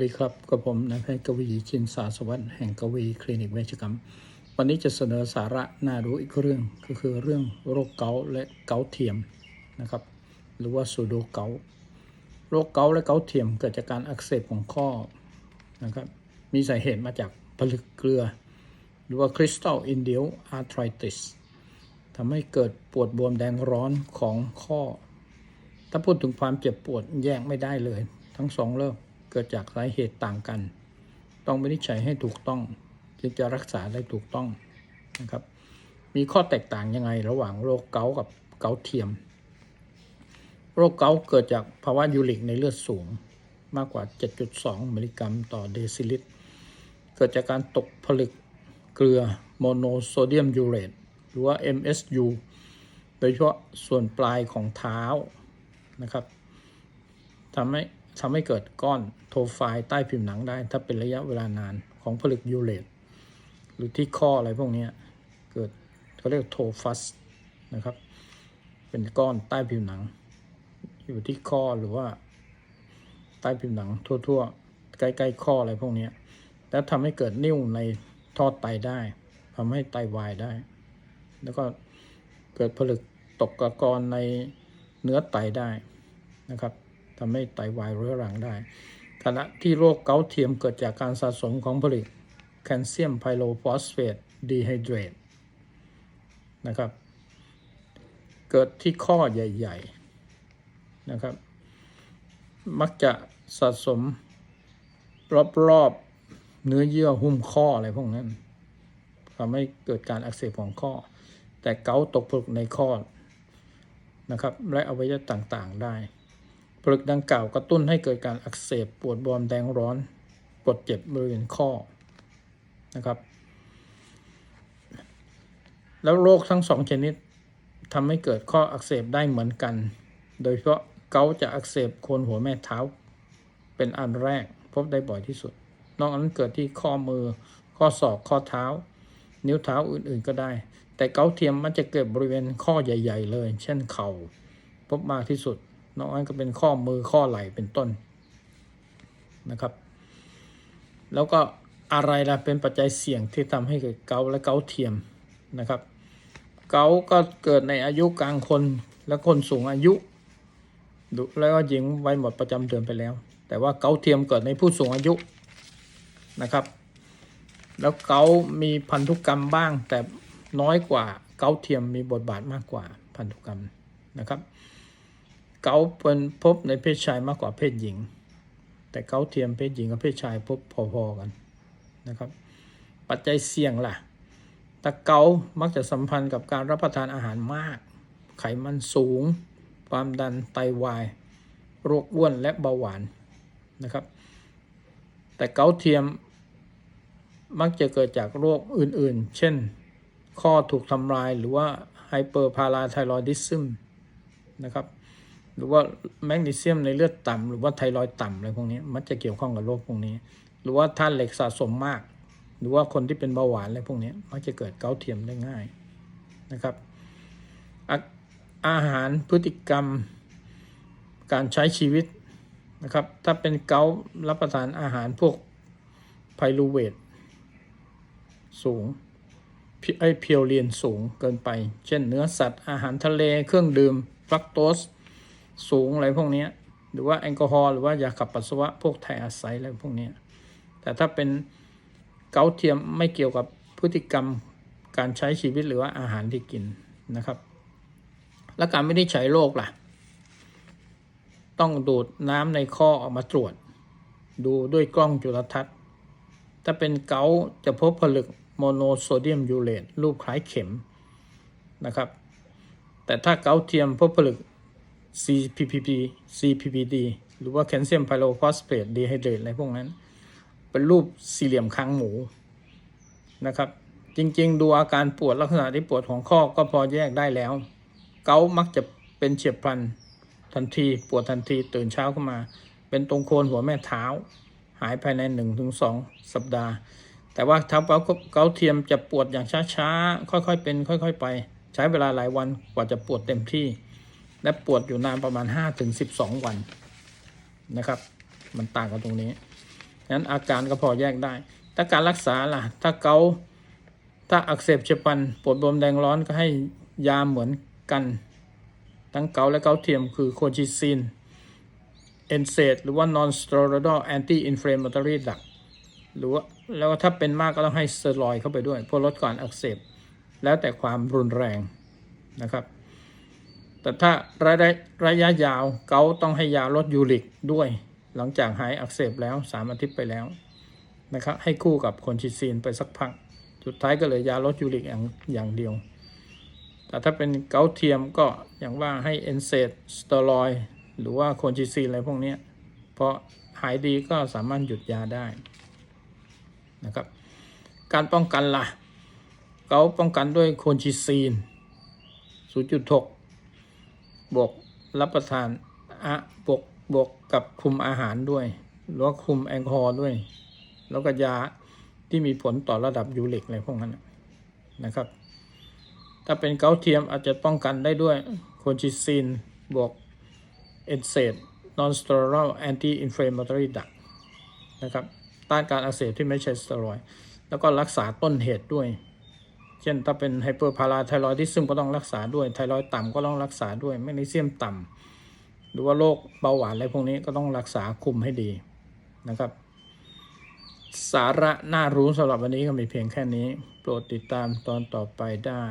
สวัสดีครับกับผมนายแพทย์กวีชินสาสวัสดิ์แห่งกวีคลินิกเวชกรรม วันนี้จะเสนอสาระน่ารู้อีกเรื่องก็คือเรื่องโรคเกาและเกาเทียมนะครับหรือว่าซูโดเกาโรคเกาและเกาเทียมเกิดจากการอักเสบของข้อนะครับมีสาเหตุมาจากผลึกเกลือ หรือว่าคริสตัลอินเดียอาร์ทริติสทำให้เกิดปวดบวมแดงร้อนของข้อ ถ้าพูดถึงความเจ็บปวดแยกไม่ได้เลย ทั้งสองเรื่อง เกิดจากสาเหตุต่างกัน ต้องวินิจฉัยให้ถูกต้องจึงจะรักษาได้ถูกต้องนะครับ มีข้อแตกต่างยังไงระหว่างโรคเกาต์กับเกาต์เทียม โรคเกาต์เกิดจากภาวะยูริกในเลือดสูงมากกว่า 7.2 มิลลิกรัมต่อเดซิลิตร เกิดจากการตกผลึกเกลือโมโนโซเดียมยูเรตหรือว่า MSU โดยเฉพาะส่วนปลายของเท้านะครับทำให้ ทำให้เกิดก้อนโทไฟใต้ผิวหนังได้ ถ้าเป็นระยะเวลานานของผลึกยูเรตหรือที่ข้ออะไรพวกนี้เกิดเขาเรียกโทฟัสนะครับ เป็นก้อนใต้ผิวหนัง อยู่ที่ข้อหรือว่า ใต้ผิวหนังทั่ว ๆ ใกล้ๆข้ออะไรพวกนี้แล้วทำให้เกิดนิ่วในท่อไตได้ทำให้ไตวายได้ แล้วก็เกิดผลึกตกกระกอนในเนื้อไตได้นะครับ ทำให้ไตวายเรื้อรังได้ขณะที่โรคเกาต์เทียมเกิดจากการสะสมของผลึกแคลเซียมไพโลฟอสเฟตดีไฮเดรตนะครับ เกิดที่ข้อใหญ่ๆนะครับ มักจะสะสมรอบๆเนื้อเยื่อหุ้มข้ออะไรพวกนั้นทำให้เกิดการอักเสบของข้อ แต่เกาต์ตกผลึกในข้อนะครับ และอวัยวะต่างๆได้ ผลึกดังกล่าวกระตุ้นให้เกิดการอักเสบปวดบวมแดงร้อน ปวดเจ็บบริเวณข้อนะครับ แล้วโรคทั้งสองชนิดทำให้เกิดข้ออักเสบได้เหมือนกัน โดยเฉพาะเกาจะอักเสบโคนหัวแม่เท้า เป็นอันแรกพบได้บ่อยที่สุด นอกนั้นเกิดที่ข้อมือ ข้อศอกข้อเท้า นิ้วเท้าอื่นๆก็ได้ แต่เกาเทียมมันจะเกิดบริเวณข้อใหญ่ ๆ เลย เช่นเข่าพบมากที่สุด นอกนั้นก็เป็นข้อมือข้อไหล่เป็นต้นนะครับ แล้วก็อะไรล่ะเป็นปัจจัยเสี่ยงที่ทำให้เกิดเกาและเกาเทียมนะครับ เกาก็เกิดในอายุกลางคนและคนสูงอายุ แล้วก็หญิงวัยหมดประจำเดือนไปแล้ว แต่ว่าเกาเทียมเกิดในผู้สูงอายุนะครับ แล้วเกามีพันธุกรรมบ้าง แต่น้อยกว่าเกาเทียมมีบทบาทมากกว่าพันธุกรรมนะครับ เกาเป็นพบในเพศชายมากกว่าเพศหญิง แต่เกาเทียมเพศหญิงกับเพศชายพบพอๆกันนะครับ ปัจจัยเสี่ยงล่ะตะเกามักจะสัมพันธ์กับการรับประทานอาหารมาก ไขมันสูง ความดันไตาวาย โรคอ้วนและเบาหวานนะครับ แต่เกาเทียมมักจะเกิดจากโรคอื่นๆ เช่น ข้อถูกทำลายหรือว่าไฮเปอร์พาราไทรอยดิซึมนะครับ หรือว่าแมกนีเซียมในเลือดต่ำหรือว่าไทรอยต่ำอะไรพวกนี้มันจะเกี่ยวข้องกับโรคพวกนี้ หรือว่าธาตุเหล็กสะสมมาก หรือว่าคนที่เป็นเบาหวานอะไรพวกนี้มักจะเกิดเกาเทียมได้ง่ายนะครับอาอาหารพฤติกรรมการใช้ชีวิตนะครับ ถ้าเป็นเการับประทานอาหารพวกไพรูเวทสูงไอเพียวเรียนสูงเกินไป เช่นเนื้อสัตว์อาหารทะเลเครื่องดื่มฟรักโตส สูงอะไรพวกนี้หรือว่าแอลกอฮอล์หรือว่ายาขับปัสสาวะพวกไทอาศัยอะไรพวกนี้แต่ถ้าเป็นเกาเทียมไม่เกี่ยวกับพฤติกรรมการใช้ชีวิตหรือว่าอาหารที่กินนะครับ และการไม่ได้ใช้โรคล่ะ ต้องดูดน้ำในข้อออกมาตรวจ ดูด้วยกล้องจุลทรรศน์ ถ้าเป็นเกาจะพบผลึกโมโนโซเดียมยูเรตรูปคล้ายเข็มนะครับ แต่ถ้าเกาเทียมพบผลึก CPPP CPPD หรือว่าแคลเซียมไพโรฟอสเฟตดีไฮเดรตอะไรพวกนั้น เป็นรูปสี่เหลี่ยมคางหมูนะครับ จริงๆ ดูอาการปวดลักษณะที่ปวดของข้อก็พอแยกได้แล้ว เกามักจะเป็นเฉียบพลันทันที ปวดทันทีตื่นเช้าขึ้นมา เป็นตรงโคนหัวแม่เท้า หายภายใน 1-2 สัปดาห์ แต่ว่าถ้าเกาเทียมจะปวดอย่างช้าๆ ค่อยๆเป็น ค่อย ๆ ไป ใช้เวลาหลายวันกว่าจะปวดเต็มที่ และปวดอยู่นานประมาณ5-12 วันนะครับ มันต่างกันตรงนี้นั้นอาการก็พอแยกได้ ถ้าการรักษาล่ะ ถ้าเกาถ้าอักเสบเฉียบพลันปวดบวมแดงร้อนก็ให้ยาเหมือนกัน ทั้งเกาและเกาเทียมคือโคชิซินเอนเซดหรือว่า non steroidal anti inflammatory drug หรือว่าแล้วถ้าเป็นมากก็ต้องให้สเตียรอยเข้าไปด้วยเพื่อลดการอักเสบแล้วแต่ความรุนแรงนะครับ แต่ถ้าระยะระยะยาวเกาต้องให้ยาลดยูริกด้วย หลังจากหายอักเสบแล้ว3อาทิตย์ไปแล้วนะครับให้คู่กับคนชิซีนไปสักพัก สุดท้ายก็เลยยาลดยูริกอย่างอย่างเดียว แต่ถ้าเป็นเกาเทียมก็อย่างว่าให้เอนเซดสเตียรอยหรือว่าโคนชิซีนอะไรพวกนี้พอหายดีก็สามารถหยุดยาได้นะครับ การป้องกันล่ะ เกาป้องกันด้วยโคนชิซีน 0.6 บวกรับประทานอะบวกบวกกับคุมอาหารด้วยหรือว่าคุมแอลกอฮอล์ด้วย แล้วก็ยาที่มีผลต่อระดับยูริกอะไรพวกนั้นนะครับ ถ้าเป็นเกาเทียมอาจจะป้องกันได้ด้วยโคชิซินบวกเอนเซดนอนสเตอรอลแอนตี้อินฟลาม a t o r y ดักนะครับต้านการอักเสบที่ไม่ใช่สเตียรอยด์แล้วก็รักษาต้นเหตุด้วย เช่นถ้าเป็นไฮเปอร์พาราไทรอยดิซึมก็ต้องรักษาด้วย ไทรอยด์ต่ำก็ต้องรักษาด้วยแมกนีเซียมต่ำหรือว่าโรคเบาหวานอะไรพวกนี้ก็ต้องรักษาคุมให้ดีนะครับ สาระน่ารู้สำหรับวันนี้ก็มีเพียงแค่นี้ โปรดติดตามตอนต่อไปได้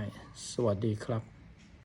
สวัสดีครับ